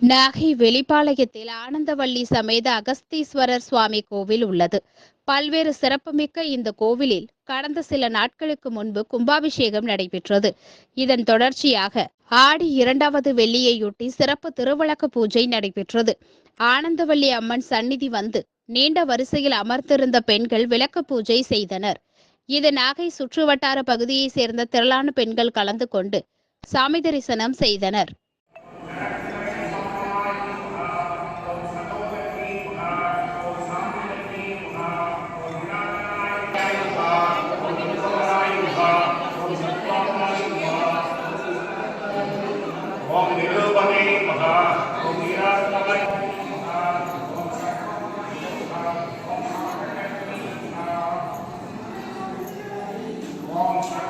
நாகை வெளிப்பாளையத்தில் ஆனந்தவள்ளி சமேத அகஸ்தீஸ்வரர் சுவாமி கோவில் உள்ளது. பல்வேறு சிறப்புமிக்க இந்த கோவிலில் கடந்த சில நாட்களுக்கு முன்பு கும்பாபிஷேகம் நடைபெற்றது. இதன் தொடர்ச்சியாக ஆடி இரண்டாவது வெள்ளியையொட்டி சிறப்பு திருவிளக்கு பூஜை நடைபெற்றது. ஆனந்தவள்ளி அம்மன் சந்நிதி வந்து நீண்ட வரிசையில் அமர்ந்திருந்த பெண்கள் விளக்கு பூஜை செய்தனர். இது நாகை சுற்றுவட்டார பகுதியைச் சேர்ந்த திரளான பெண்கள் கலந்து கொண்டு சாமி தரிசனம் செய்தனர். long term.